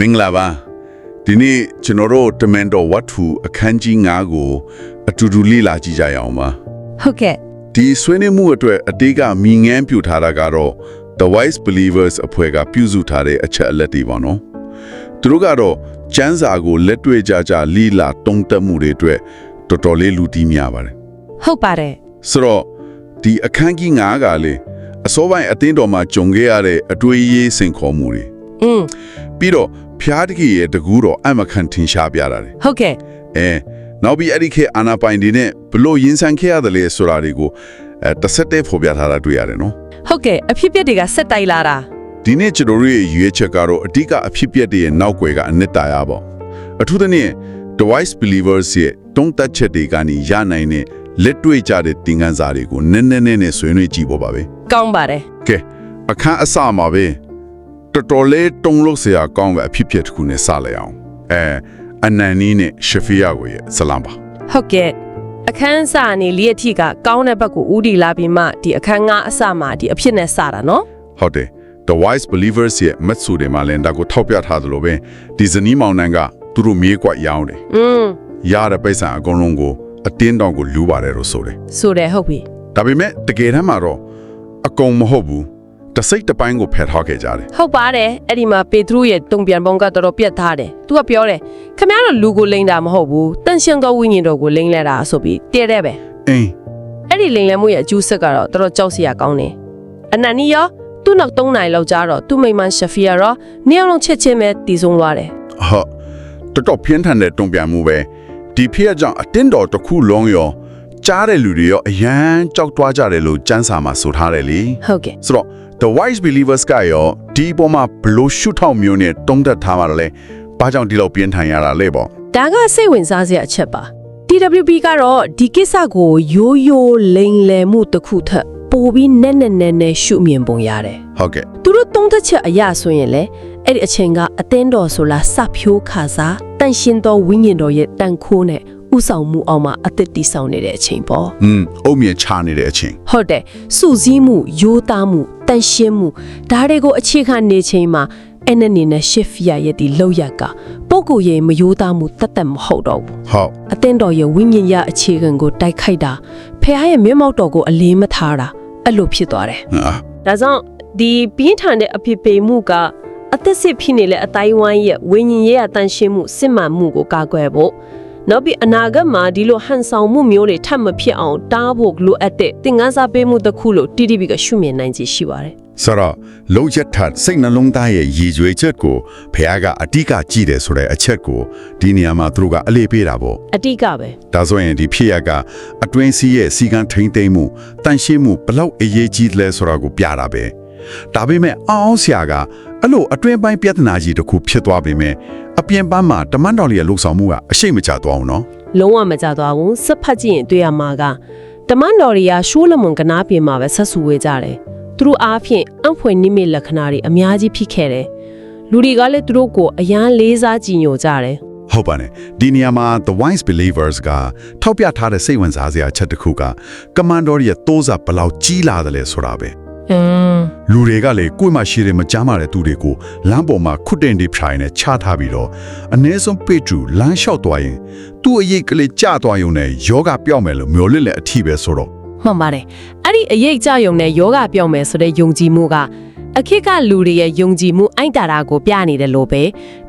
မင်္ဂလာပါဒီနေ့ကျွန်တော်တို့တမန်တော်ဝတ္ထုအခန်းကြီး9ကို အတူတူလေ့လာကြည့်ကြရအောင်ပါဟုတ်ကဲ့ဒီဆွေးနွေးမှုအတွက်အတေးကမိငန်းပြထားတာကတော့ The Wise Believers အဖွဲ့ကပြုစုထားတဲ့အချက်အလက်တွေပါနော်သူတို့ကတော့ကျမ်းစာကိုလက်တွေ့ကြကြလေ့လာတုံးတက်မှုတွေအတွက်တော်တော်လေးလူတီးများပါတယ်ဟုတ်ပါတယ်ဆိုတော့ဒီအခန်းကြီး9ကလေအစောပိုင်းအသင်းတော်မှာကြုံခဲ့ရတဲ့အတွေ့အရေးစင်ခေါ်မှုတွေ อืมပြီးတော့ဖျားတကြီးရဲ့တကူတော်အမခံထင်ရှားပြတာတယ်ဟုတ်ကဲ့အဲနောက်ပြီးအဲ့ဒီခေတ်အာနာပိုင်တွေနဲ့ဘလို့ရင်ဆိုင်ခဲ့ရတယ်လဲဆိုတာတွေကိုအဲတစ်ဆက်တည်းဖော်ပြထားတာတွေ့ရတယ်နော်ဟုတ်ကဲ့အဖြစ်အပျက်တွေကဆက်တိုက်လာတာဒီနေ့ကျွန်တော်တို့ရဲ့ရွေးချက်ကတော့အဓိကအဖြစ်ပြက်တွေရဲ့နောက်ွယ်ကအနှစ်သာရပေါ့အထူးသဖြင့် The Wise Believers ရဲ့တုံးတက်ချက်တွေကနေရနိုင်တဲ့လက်တွေ့ကြတဲ့သင်ခန်းစာတွေကိုနည်းနည်းနည်းနဲ့ဆွေးနွေးကြည့်ဖို့ပါပဲကောင်းပါတယ်ကဲအခန်းအစမှာပဲ တော်တော်လေးတုံးလို့စရာကောင်းတဲ့အဖြစ်ပြက်တစ်ခုနဲ့စလိုက်အောင်အဲအနန်နီးနဲ့ရှဖီယာကိုရဲ့ဆလမ်ပါဟုတ်ကဲ့အခန်းစာနေလျက်ထိကကောင်းတဲ့ဘက်ကိုဥတီလာပြီးမှဒီအခန်းငါအစမှာဒီအဖြစ်နဲ့စတာနော်ဟုတ်တယ် The Wise Believers ရဲ့မတ်ဆူတွေမှာလည်းဒါကိုထောက်ပြထားသလိုပဲဒီဇနီးမောင်နှံကသူတို့မြေကွက်ရောင်းတယ်อืมရတဲ့ပိတ်ဆံအကုန်လုံးကိုအတင်းတောင်ကိုလူပါတယ်လို့ဆိုတယ်ဆိုတယ်ဟုတ်ပြီဒါပေမဲ့တကယ်တမ်းမှာတော့အကုန်မဟုတ်ဘူး တစ်စိတ်တစ်ပိုင်းကိုဖယ်ထားခဲ့ကြတယ်ဟုတ်ပါတယ်အဲ့ဒီမှာပေထရုရဲ့တုံပြန်ပုံကတော်တော်ပြတ်ထားတယ်သူကပြောတယ်ခမရတော့လူကိုလိမ့်တာမဟုတ်ဘူးတန်ရှင်းသောဝိညာဉ်တော်ကိုလိမ့်လဲတာဆိုပြီးတည့်တဲ့ပဲအင်းအဲ့ဒီလိမ်လည်မှုရဲ့အကျိုးဆက်ကတော့တော်တော်ကြောက်စရာကောင်းတယ်။အနန်နီရောသူ့နောက်၃နိုင်လောက်ကြာတော့သူ့မိန်းမရှဖီယာရောနေအောင်လုံးချက်ချင်းပဲတည်ဆုံးသွားတယ်ဟုတ်တော်တော်ပြင်းထန်တဲ့တုံ့ပြန်မှုပဲဒီဖြစ်အကြောင်းအတင်းတော်တစ်ခုလုံးရောကြားတဲ့လူတွေရောအရန်ကြောက်သွားကြတယ်လို့စံစာမှာဆိုထားတယ်လေ။ဟုတ်ကဲ့ဆိုတော့ the wise believers ကရောဒီပေါ်မှာဘလို့ရှုထောက်မျိုးနဲ့တုံးတက်ထားမှာလဲဘာကြောင့်ဒီလောက်ပြင်းထန်ရတာလဲပေါ့။ဒါကစိတ်ဝင်စားစရာအချက်ပါ။ TWB ကတော့ဒီကိစ္စကိုရိုးရိုးလိမ်လည်မှုတစ်ခုထက်ပိုပြီးနက်နက်နဲနဲရှုမြင်ပုံရတယ်ဟုတ်ကဲ့။သူတို့သုံးသက်ချက်အရာဆိုရင်လေအဲ့ဒီအချိန်ကအသင်းတော်ဆိုလားစဖြိုးခါစားတန်ရှင်သောဝိညာဉ်တော်ရဲ့တန်ခိုးနဲ့ ဥဆောင်မှုအောက်မှာအသက်တည်ဆောင်နေတဲ့အချိန်ပေါ့။อืมအုတ်မြင့်ချနေတဲ့အချိန်ဟုတ်တယ်စုစည်းမှုရိုးသားမှုတန်ရှင်းမှုဒါတွေကိုအခြေခံနေချိန်မှာအဲ့နဲ့နေနဲ့ shift ရရဲ့ဒီလောက်ရကပုံကိုယ်ရဲ့မရိုးသားမှုတတ်တတ်မဟုတ်တော့ဘူးဟုတ်အသင်းတော်ရဲ့ဝိညာဉ်ရအခြေခံကိုတိုက်ခိုက်တာဖះရဲ့မျက်မှောက်တော်ကိုအလေးမထားတာအဲ့လိုဖြစ်သွားတယ်အာဒါကြောင့်ဒီပြင်းထန်တဲ့အဖြစ်ပေမှုကအသက်စစ်ဖြစ်နေတဲ့အတိုင်းဝိုင်းရဲ့ဝိညာဉ်ရေးအတန်ရှင်းမှုစစ်မှန်မှုကိုကာကွယ်ဖို့ နောက်ပြီးအနာဂတ်မှာဒီလိုဟန်ဆောင်မှုမျိုးတွေထပ်မဖြစ်အောင်တားဖို့လိုအပ်တဲ့သင်ခန်းစာပေးမှုတစ်ခုလို့ TTB ကရှုမြင်နိုင်ခြေရှိပါတယ်ဆိုတော့လုံးချက်ထစိတ်နှလုံးသားရဲ့ရည်ရွယ်ချက်ကိုဖះကအတိကကြည့်တယ်ဆိုတဲ့အချက်ကိုဒီနေရာမှာသူတို့ကအလေးပေးတာပေါ့အတိကပဲဒါဆိုရင်ဒီဖြစ်ရကအတွင်းစီးရဲ့စီကံထိမ့်သိမ့်မှုတန်ရှင်းမှုဘလောက်အရေးကြီးလဲဆိုတာကိုပြတာပဲ ဒါပေမဲ့အောင်းဆရာကအဲ့လိုအတွင်းပိုင်းပြဿနာကြီးတစ်ခုဖြစ်သွားပေမဲ့အပြင်ပန်းမှာတမန်တော်လေးရဲ့လှုပ်ဆောင်မှုကအရှိတ်မချသွားအောင်နော်လုံးဝမကြသွားဘူးစက်ဖတ်ကြည့်ရင်တွေ့ရမှာကတမန်တော်တွေကရှိုးလမွန်ကနာပြင်မှာပဲဆက်ဆူဝေကြတယ်သူတို့အားဖြင့်အံ့ဖွယ်နိမိတ်လက္ခဏာတွေအများကြီးဖြစ်ခဲ့တယ်လူတွေကလည်းသူတို့ကိုအယမ်းလေးစားကြည်ညိုကြတယ်ဟုတ်ပါနဲ့ဒီနေရာမှာ the wise believers ကထောက်ပြထားတဲ့စိတ်ဝင်စားစရာအချက်တစ်ခုကကမန်တော်ရဲ့တိုးစားဘလောက်ကြီးလာတယ်လဲဆိုတာပဲ อืม လူတွေကလေကိုယ်မှရှိတယ်မကြားမှတဲ့သူတွေကိုလမ်းပေါ်မှာခုတ်တင်ဒီဖျိုင်နဲ့ချထားပြီးတော့အ ਨੇ ဆုံးပေထူလမ်းလျှောက်သွားရင်သူ့အရေးကလေးကျသွားရုံနဲ့ယောဂပြောက်မယ်လို့မျိုးလစ်လက်အထီးပဲဆိုတော့ မှန်ပါတယ်အဲ့ဒီအရေးကြယုံနဲ့ယောဂပြောင်းမယ်ဆိုတဲ့ယုံကြည်မှုက အခက်ကလူတွေရဲ့ယုံကြည်မှုအိုက်တာတာကိုပြနေတယ်လို့ပဲ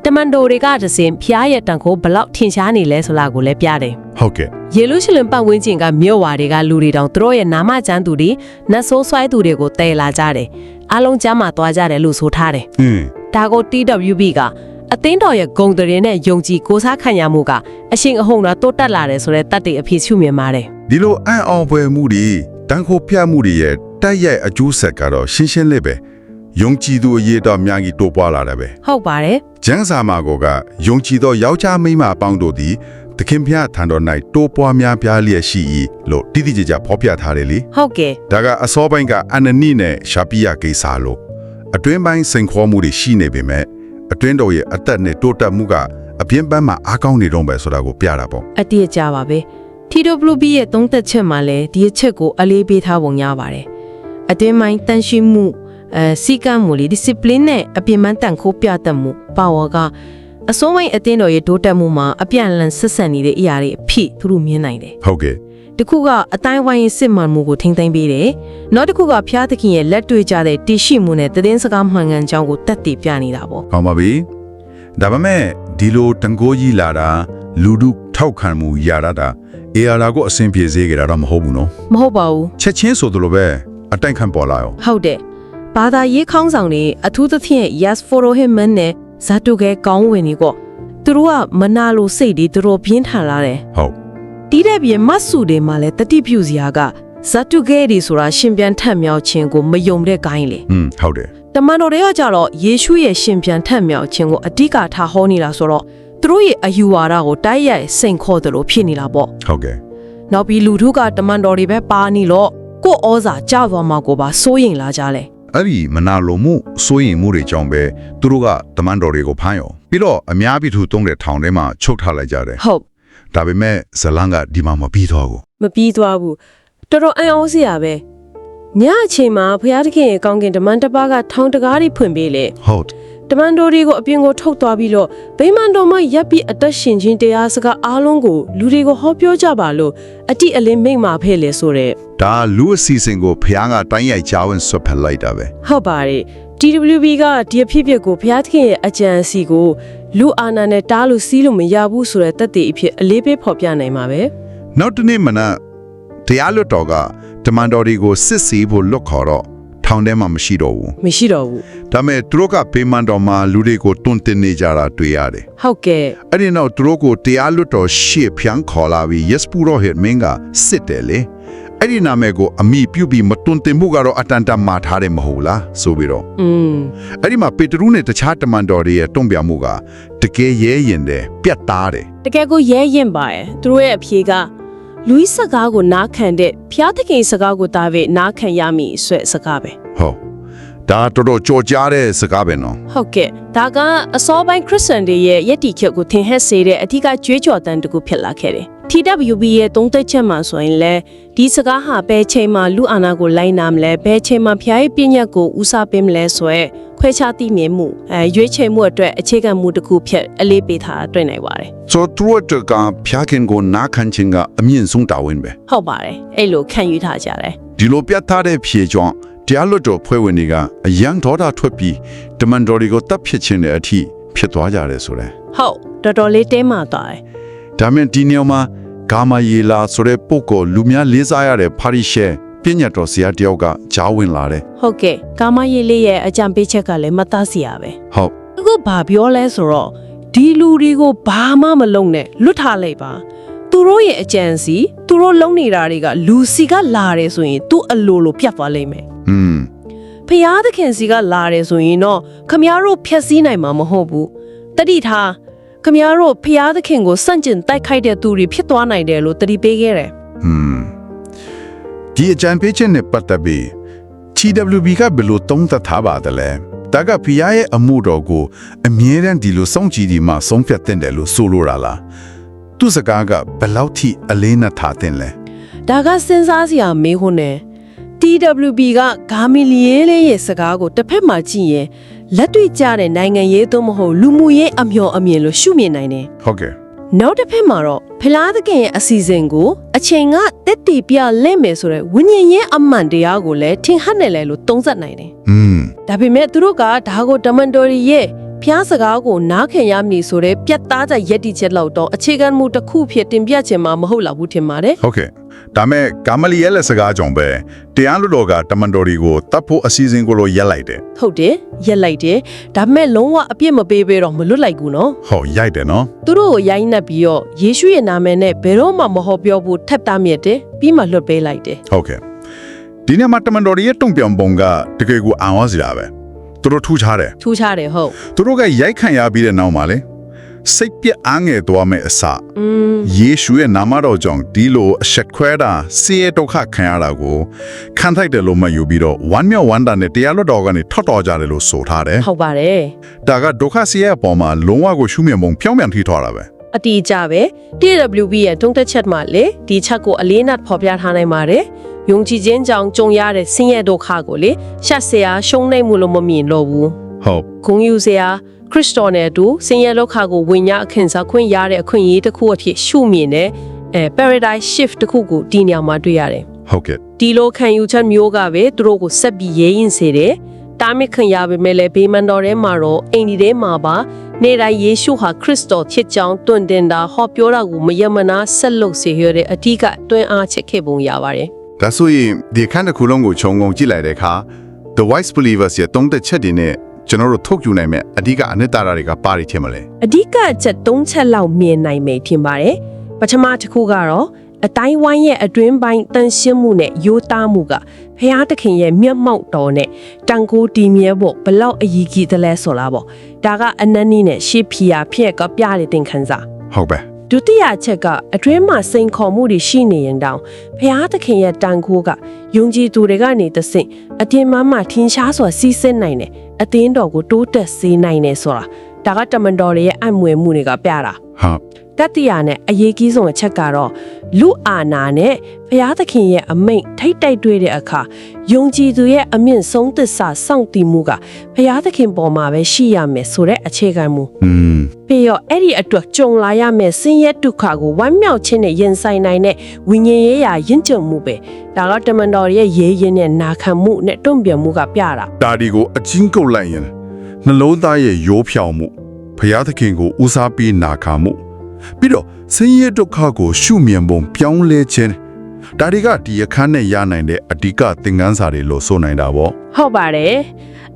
တမန်တော်တွေကတစင်ဖျားရဲ့တန်ခိုးဘလောက်ထင်ရှားနေလဲဆိုတာကိုလည်းပြတယ်ဟုတ်ကဲ့ယေရုရှလင်ပတ်ဝန်းကျင်ကမြို့ဝါတွေကလူတွေတောင်သူတို့ရဲ့နာမကျမ်းသူတွေနတ်ဆိုးဆွဲသူတွေကိုတည်လာကြတယ်အားလုံးကျမ်းမာသွားကြတယ်လို့ဆိုထားတယ်အင်းဒါကို TWB ကအသင်းတော်ရဲ့ဂုံတရင်နဲ့ယုံကြည်ကိုးစားခံရမှုကအရှင်အဟုန်တော့တိုးတက်လာတယ်ဆိုတဲ့တတ်တဲ့အဖြစ်ရှုမြင်ပါတယ်ဒီလိုအံ့အောင်ပွဲမှုတွေတန်ခိုးပြမှုတွေရဲ့တိုက်ရိုက်အကျိုးဆက်ကတော့ရှင်းရှင်းလေးပဲ ယုံကြည်သူအရေးတော့များကြီးတိုးပွားလာတယ်ပဲဟုတ်ပါတယ်ကျန်းစာမာကိုကယုံကြည်သောယောက်ျားမိန်းမအပေါင်းတို့သည်သခင်ဖျားထံတော်၌တိုးပွားများပြားလျက်ရှိ၏လို့တိတိကျကျဖော်ပြထားတယ်လေဟုတ်ကဲ့ဒါကအစောပိုင်းကအနနိနဲ့ရှာပိယကိစ္စလို့အတွင်းပိုင်းစိန်ခေါ်မှုတွေရှိနေပေမဲ့အတွင်းတော်ရဲ့အသက်နဲ့တိုးတက်မှုကအပြင်းပန်းမှာအားကောင်းနေတော့ပဲဆိုတာကိုပြတာပေါ့အတိအကျပါပဲ TWB ရဲ့သုံးသက်ချက်မှာလည်းဒီအချက်ကိုအလေးပေးထားပုံရပါတယ်အတွင်းပိုင်းတန်ရှိမှု အဲစီကံမှုလေ discipline နဲ့အပြင်းမှန်တန်ခိုးပြတတ်မှု power ကအစိုးရအတင်းတော်ရဲ့တိုးတက်မှုမှာအပြန်အလှန်ဆက်ဆံနေတဲ့အရာတွေအဖြစ်သူတို့မြင်နိုင်တယ်ဟုတ်ကဲ့။တစ်ခုကအတိုင်းဝိုင်းရင်စစ်မှန်မှုကိုထိမ့်သိမ်းပေးတယ်။နောက်တစ်ခုကဖျားသခင်ရဲ့လက်တွေ့ကြတဲ့တည်ရှိမှုနဲ့တည်င်းစကားမှန်ကန်ကြောင်းကိုတက်တည်ပြနေတာပေါ့ကောင်းပါပြီဒါပေမဲ့ဒီလိုတန်ကိုးကြီးလာတာလူဒုထောက်ခံမှုရရတာအေအာလာကိုအဆင်ပြေစေကြတာတော့မဟုတ်ဘူးနော်။မဟုတ်ပါဘူးချက်ချင်းဆိုသလိုပဲအတိုင်ခံပေါ်လာရော။ဟုတ်တယ်။ ဘာသာရေးခေါင်းဆောင်တွေအထူးသဖြင့် Yes for him နဲ့ဇာတုကဲကောင်းဝင်နေကောသူတို့ကမနာလိုစိတ်တွေသူတို့ပြင်းထန်လာတယ်ဟုတ်တီးတဲ့ပြေမတ်စုတွေမှာလည်းတတိပြုစရာကဇာတုကဲတွေဆိုတာရှင်ပြန်ထက်မြောက်ခြင်းကိုမယုံတဲ့ကိုင်းလေอืมဟုတ်တယ်တမန်တော်တွေကကြတော့ယေရှုရဲ့ရှင်ပြန်ထက်မြောက်ခြင်းကိုအဓိကထားဟောနေတာဆိုတော့သူတို့ရဲ့အယူဝါဒကိုတိုက်ရိုက်စိန်ခေါ်တယ်လို့ဖြစ်နေတာပေါ့ဟုတ်ကဲ့နောက်ပြီးလူထုကတမန်တော်တွေပဲပါနေလို့ကို့ဩဇာကြသွားမှာကိုပါစိုးရိမ်လာကြတယ် အဲ့ဒီမနာလိုမှုစိုးရင်မှုတွေကြောင့်ပဲသူတို့ကတမန်တော်တွေကိုဖမ်းရောပြီးတော့အများပြည်သူသုံးတဲ့ထောင်ထဲမှာချုပ်ထားလိုက်ကြတယ်ဟုတ်ဒါပေမဲ့ဇလန်ကဒီမှာမပြီးတော့ဘူးမပြီးသွားဘူးတော်တော်အံ့ဩစရာပဲညအချိန်မှာဘုရားသခင်ရဲ့ကောင်းကင်တမန်တစ်ပါးကထောင်တကားတွေဖွင့်ပေးလေဟုတ် တမန်တော်တွေကိုအပြင်ကိုထုတ်သွားပြီးတော့ဗိမာန်တော်မှာရပ်ပြီးအသက်ရှင်ခြင်းတရားစကားအားလုံးကိုလူတွေကိုဟောပြောကြပါလို့အတိအလင်းမိန့်မာဖဲ့လေဆိုတဲ့ဒါလူအစီအစဉ်ကိုဖះကတိုင်းရိုက်ချဝင်ဆွတ်ဖက်လိုက်တာပဲဟုတ်ပါတယ် TWB ကဒီအဖြစ်အပျက်ကိုဘုရားသခင်ရဲ့အကြံအစီကိုလူအာဏာနဲ့တားလို့စီးလို့မရဘူးဆိုတဲ့သက်သေအဖြစ်အလေးပေးဖော်ပြနိုင်မှာပဲနောက်တနေ့မနက်တရားလွတ်တော်ကတမန်တော်တွေကိုစစ်ဆေးဖို့လွတ်ခေါ်တော့ ထောင်ထဲမှာမရှိတော့ဘူးမရှိတော့ဘူးဒါမဲ့သူတို့ကပေမန်တော်မှာလူတွေကိုတွန်းတင်နေကြတာတွေ့ရတယ်ဟုတ်ကဲ့အဲ့ဒီနောက်သူတို့ကိုတရားလွတ်တော်ရှေ့ဖျန်းခေါ်လာပြီး yes ပူရောဟစ်မင်းကစစ်တယ်လေအဲ့ဒီနာမည်ကိုအမိပြုတ်ပြီးမတွန်းတင်မှုကတော့အတန်တန်မာထားတယ်မဟုတ်လားဆိုပြီးတော့อืมအဲ့ဒီမှာပေတရုနဲ့တခြားတမန်တော်တွေရဲ့တုံ့ပြန်မှုကတကယ်ရဲရင်တယ်ပြတ်သားတယ်တကယ်ကိုရဲရင်ပါရဲ့သူတို့ရဲ့အဖြေက လူကြီးစကားကိုနားခံတဲ့ဘုရားသခင်စကားကိုတားပဲနားခံရမည်ဆွဲစကားပဲဟုတ်ဒါတော်တော်ကြော်ကြားတဲ့စကားပဲနော်ဟုတ်ကဲ့ဒါကအစောပိုင်းခရစ်စတန်တွေရဲ့ယက်တီချက်ကိုထင်ဟပ်စေတဲ့အထူးကြွေးကြော်တန်တစ်ခုဖြစ်လာခဲ့တယ် TWB ရဲ့သုံးသက်ချက်မှာဆိုရင်လဲဒီစကားဟာဘယ်ချိန်မှာလူအာဏာကိုလိုက်နာမလဲဘယ်ချိန်မှာဖျားရဲ့ပြည့်ညတ်ကိုဦးစားပေးမလဲဆိုရဲ ခွဲခြားသိမြင်မှုအဲရွေးချယ်မှုအတွက်အခြေခံမှုတစ်ခုဖြစ်အလေးပေးထားတွေ့နိုင်ပါတယ်ဆိုတော့သူတို့ကဖျားခင်ကိုနားခံခြင်းကအမြင့်ဆုံးတာဝန်ပဲဟုတ်ပါတယ်အဲ့လိုခံယူထားကြတယ်ဒီလိုပြတ်သားတဲ့ဖြေကြောင့်တရားလွတ်တော်ဖွဲ့ဝင်တွေကအယံဒေါတာထွက်ပြီးတမန်တော်တွေကိုတပ်ဖြစ်ခြင်းတဲ့အထိဖြစ်သွားကြတယ်ဆိုတဲ့ဟုတ်တော်တော်လေးတဲမာသွားတယ်ဒါမဲ့ဒီနေရာမှာဂါမာယေလာဆိုတဲ့ပုဂ္ဂိုလ်လူများလေးစားရတဲ့ပါရိရှဲ ပညာတော်ဆရာတယောက်ကကြားဝင်လာတယ် ဟုတ်ကဲ့ကာမယေလေးရဲ့အကြံပေးချက်ကလည်းမသားစီရပဲ ဟုတ် အခုဘာပြောလဲဆိုတော့ဒီလူတွေကိုဘာမှမလုပ်နဲ့လွတ်ထားလိုက်ပါသူတို့ရဲ့အကြံစီသူတို့လုံနေတာတွေကလူစီကလာတယ်ဆိုရင်သူ့အလိုလိုပြတ်သွားလိမ့်မယ် อืม ဖျားသခင်စီကလာတယ်ဆိုရင်တော့ခမည်းတော်ဖျက်ဆီးနိုင်မှာမဟုတ်ဘူးတတိထားခမည်းတော်ဖျားသခင်ကိုစန့်ကျင်တိုက်ခိုက်တဲ့သူတွေဖြစ်သွားနိုင်တယ်လို့တတိပေးခဲ့တယ် อืม ဒီအကြံပေးခြင်းနဲ့ပတ်သက်ပြီး TWB ကဘယ်လိုသုံးသပ်ထားပါသလဲတာကဖီယာရဲ့အမှုတော်ကိုအမြဲတမ်းဒီလိုစောင့်ကြည့်ဒီမှာဆုံးဖြတ်တင်တယ်လို့ဆိုလိုတာလားသူစကားကဘယ်လောက်ထိအလေးနဲ့ထားတင်လဲဒါကစဉ်းစားစရာမေးခွန်းနဲ့ TWB ကဂါမီလီယေလေးရဲ့စကားကိုတစ်ဖက်မှာကြည့်ရင်လက်တွေ့ကျတဲ့နိုင်ငံရေးသို့မဟုတ်လူမှုရေးအမျှော်အမြင်လို့ရှုမြင်နိုင်တယ်ဟုတ်ကဲ့။နောက်တစ်ဖက်မှာတော့ ဖလားသခင်ရဲ့အစီအစဉ်ကိုအချိန်ကတက်တီပြလဲ့မယ်ဆိုတဲ့ဝိညာဉ်ရေးအမှန်တရားကိုလည်းထင်ဟပ်နေလဲလို့သုံးသပ်နိုင်တယ်อืม။ဒါပေမဲ့သူတို့ကဒါကိုတမန်တော်ရီရဲ့ ဖျားစကားကိုနားခင်ရမည်ဆိုတဲ့ပြတ်သားတဲ့ယက်တီချက်လောက်တော့အခြေခံမှုတစ်ခုဖြစ်တင်ပြချင်မှာမဟုတ်လောက်ဘူးထင်ပါတယ်။ဟုတ်ကဲ့ဒါမဲ့ကာမလီရဲ့လက်စကားကြောင့်ပဲတရားလွတ်တော်ကတမန်တော်တွေကိုတတ်ဖို့အစီအစဉ်ကိုလိုရက်လိုက်တယ်ဟုတ်တယ်ရက်လိုက်တယ်ဒါပေမဲ့လုံးဝအပြစ်မပေးဘဲတော့မလွတ်လိုက်ဘူးနော်ဟောရိုက်တယ်နော်သူတို့ကိုရိုင်းနှက်ပြီးတော့ယေရှုရဲ့နာမည်နဲ့ဘယ်တော့မှမဟောပြောဘူးထပ်တားမြစ်တယ်ပြီးမှလွတ်ပေးလိုက်တယ်ဟုတ်ကဲ့ဒီနေ့မှာတမန်တော်တွေရဲ့တုံ့ပြန်ပုံကတကယ်ကိုအောင်ဝစရာပဲ သူတို့ထူးခြားတယ်ထူးခြားတယ်ဟုတ်သူတို့ကရိုက်ခံရပြီးတဲ့နောက်မှာလေစိတ်ပြအားငယ်သွားမဲ့အစอืมယေရှုရဲ့နာမတော်ကြောင့်ဒီလိုအဆက်ခွဲတာစီရဒုက္ခခံရတာကိုခံထိုက်တယ်လို့မှယူပြီးတော့ဝမ်းမြောက်ဝမ်းသာနဲ့တရားလွတ်တော်ကနေထွက်တော်ကြတယ်လို့ဆိုထားတယ်ဟုတ်ပါတယ်ဒါကဒုက္ခစီရအပေါ်မှာလုံးဝကိုရှုမြင်ပုံဖြောင်းပြန်ထိထွားတာပဲအတီးကြပဲ TWB ရဲ့တုံးတက်ချက်မှာလေဒီချက်ကိုအလေးနက်ဖော်ပြထားနိုင်ပါတယ် ယုံကြည်ခြင်းကြောင့်ကြုံရတဲ့ဆင်းရဲဒုက္ခကိုလေရှက်စရာရှုံးနိမ့်မှုလို့မမြင်တော့ဘူးဟုတ်ဂုဏ်ယူစရာခရစ်တော်နဲ့အတူဆင်းရဲဒုက္ခကိုဝိညာဉ်အခင်စားခွင့်ရတဲ့အခွင့်အရေးတစ်ခုအဖြစ်ရှုမြင်တဲ့အဲ paradise shift တစ်ခုကိုဒီနေရာမှာတွေ့ရတယ်ဟုတ်ကဲ့ဒီလိုခံယူချက်မျိုးကပဲသူတို့ကိုဆက်ပြီးရဲရင်စေတယ်တားမြစ်ခံရပေမဲ့လည်းဘေးမန်တော်ထဲမှာတော့အိမ်ဒီထဲမှာပါနေ့တိုင်းယေရှုဟာခရစ်တော်ချစ်ကြောင်းတွင်တင်တာဟောပြောတာကိုမယမနာဆက်လုပ်စေရတဲ့အထူးကတွင်အားချက်ခဲ့ပုံရပါတယ် ဒါဆိုရင်ဒီအခန်းတစ်ခုလုံးကိုခြုံငုံကြည့်လိုက်တဲ့အခါ The Wise Believers ရဲ့တုံးသက်ချက်တွေနဲ့ကျွန်တော်တို့ထုတ်ယူနိုင်မဲ့အဓိကအနှစ်သာရတွေကပါရီထင်မလဲ။အဓိကအချက်၃ချက်လောက်မြင်နိုင်မယ်ထင်ပါတယ်။ပထမတစ်ခုကတော့အတိုင်းဝိုင်းရဲ့အတွင်းပိုင်းတန်ရှင်းမှုနဲ့ယိုးသားမှုကဖျားသခင်ရဲ့မျက်မှောက်တော်နဲ့တန်ကိုးတီမြဲဖို့ဘလောက်အရေးကြီးတယ်လဲဆိုလားပေါ့။ဒါကအနန္နီနဲ့ရှေးဖီယာဖြစ်ကပြတဲ့သင်ခန်းစာဟုတ်ပဲ ဒုတိယအချက်ကအတွင်းမှာစိန်ခေါ်မှုတွေရှိနေရင်တောင်ဖျားသခင်ရဲ့တန်ခိုးကယုံကြည်သူတွေကနေတဆင့်အတင်မမှထင်ရှားစွာစီးဆင်းနိုင်တယ်အသင်းတော်ကိုတိုးတက်စေနိုင်တယ်ဆိုတာဒါကတမန်တော်တွေရဲ့အမွေမှုတွေကပြတာဟာတ တိယနဲ့အရေးကြီးဆုံးအချက်ကတော့လူအာနာနဲ့ဖျားသခင်ရဲ့အမိန့်ထိတ်တိုက်တွေ့တဲ့အခါယုံကြည်သူရဲ့အမြင့်ဆုံးသစ္စာစောင့်တည်မှုကဖျားသခင်ပေါ်မှာပဲရှိရမယ်ဆိုတဲ့အခြေခံမူอืมပြီးတော့အဲ့ဒီအတွက်ကြုံလာရမယ့်ဆင်းရဲဒုက္ခကိုဝမ်းမြောက်ခြင်းနဲ့ရင်ဆိုင်နိုင်တဲ့ဝိညာဉ်ရေးရာရင့်ကြုံမှုပဲဒါကတမန်တော်ရဲ့ရေးရင်းနဲ့နာခံမှုနဲ့တုံ့ပြန်မှုကပြတာဒါဒီကိုအချင်းကုတ်လိုက်ရင်နှလုံးသားရဲ့ရိုးဖြောင်မှုဖျားသခင်ကိုဦးစားပေးနာခံမှု ပြီးတော့ဆင်းရဲဒုက္ခကို ရှုမြင်ပုံပြောင်းလဲခြင်းဒါတွေကဒီအခန်းနဲ့ရနိုင်တဲ့အဓိကသင်ခန်းစာတွေလို့ဆိုနိုင်တာပေါ့ဟုတ်ပါတယ်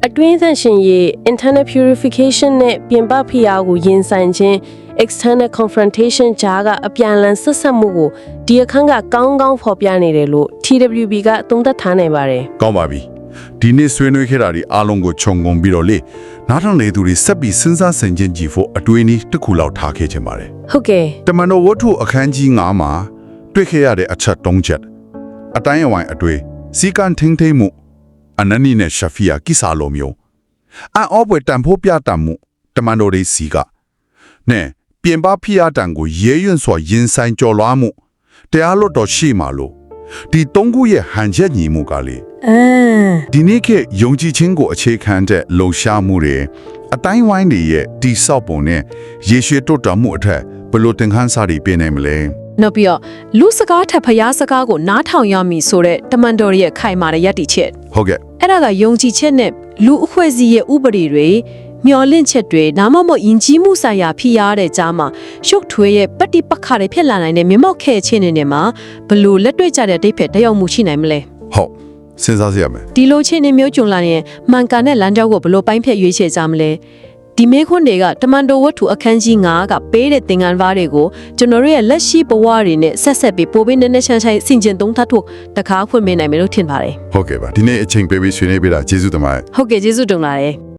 အတွင်းသန့်ရှင်ရေး internal purification နဲ့ပြင်ပဖိအားကိုရင်ဆိုင်ခြင်း external confrontation ကြားကအပြန်အလှန်ဆက်ဆက်မှုကိုဒီအခန်းကကောင်းကောင်းဖော်ပြနေတယ်လို့ TWB ကသုံးသပ်ထားနိုင်ပါတယ်ကောင်းပါပြီ ဒီနေ့ဆွေးနွေးခဲ့တာဒီအားလုံးကိုခြုံငုံပြီးတော့လေနားထောင်နေသူတွေစက်ပြီးစဉ်းစားဆင်ခြင်ကြည့်ဖို့အတွေးနည်းတစ်ခုလောက်ထားခဲ့ခြင်းပါတယ်ဟုတ်ကဲ့တမန်တော်ဝတ္ထုအခန်းကြီး9မှာတွေ့ခဲ့ရတဲ့အချက်၃ချက်အတိုင်းအဝိုင်းအတွေ့စီကံထင်းထိန်မှုအနနီနဲ့ရှဖီယာကိစာလိုမျိုးအန်အောပွဲတန်ဖို့ပြတတ်မှုတမန်တော်တွေစီကနဲ့ပြင်ပဖိအားတန်ကိုရဲရွံ့စွာရင်ဆိုင်ကြော်လွားမှုတရားလို့တော်ရှိမှလို့ ဒီသုံးခုရဲ့ဟန်ချက်ညီမှုကလေအမ်ဒီနေ့ခေတ်ယုံကြည်ခြင်းကိုအခြေခံတဲ့လှုံ့ရှားမှုတွေအတိုင်းဝိုင်းတွေရဲ့တိဆောက်ပုံနဲ့ရေရှည်တိုးတက်မှုအထက်ဘယ်လိုသင်ခန်းစာတွေပြင်နိုင်မလဲနောက်ပြီးတော့လူစကားထက်ဖျားစကားကိုနားထောင်ရမည်ဆိုတဲ့တမန်တော်ရဲ့ခိုင်မာတဲ့ယက်တီချက်ဟုတ်ကဲ့အဲ့ဒါကယုံကြည်ချက်နဲ့လူအဖွဲ့အစည်းရဲ့ဥပဒေတွေ မျော်လင့်ချက်တွေဒါမှမဟုတ်ယဉ်ကျေးမှုဆိုင်ရာဖိအားတဲ့ကြားမှာရှုပ်ထွေးရဲ့ပဋိပက္ခတွေဖြစ်လာနိုင်တဲ့မြမောက်ခဲခြင်းတွေနဲ့မှာဘလို့လက်တွေ့ကြတဲ့အတိတ်ဖက်တယောက်မှုရှိနိုင်မလဲဟုတ်စဉ်းစားစရာမယ်ဒီလိုချင်းနေမျိုးကြုံလာရင်မှန်ကန်တဲ့လမ်းကြောင်းကိုဘလို့ပိုင်းဖြတ်ရွေးချယ်ကြမလဲဒီမေခွန်းတွေကတမန်တော်ဝတ္ထုအခန်းကြီး9ကပေးတဲ့သင်္ကန်းဘားတွေကိုကျွန်တော်တို့ရဲ့လက်ရှိဘဝတွေနဲ့ဆက်ဆက်ပြီးပိုပြီးနည်းနည်းချမ်းချမ်းဆင်ကျင်သုံးသပ်ဖို့တကားဖွင့်ပေးနိုင်မယ်လို့ထင်ပါတယ်ဟုတ်ကဲ့ပါဒီနေ့အချိန်ပေးပြီးဆွေးနွေးပေးတာကျေးဇူးတင်ပါတယ်ဟုတ်ကဲ့ကျေးဇူးတင်ပါတယ်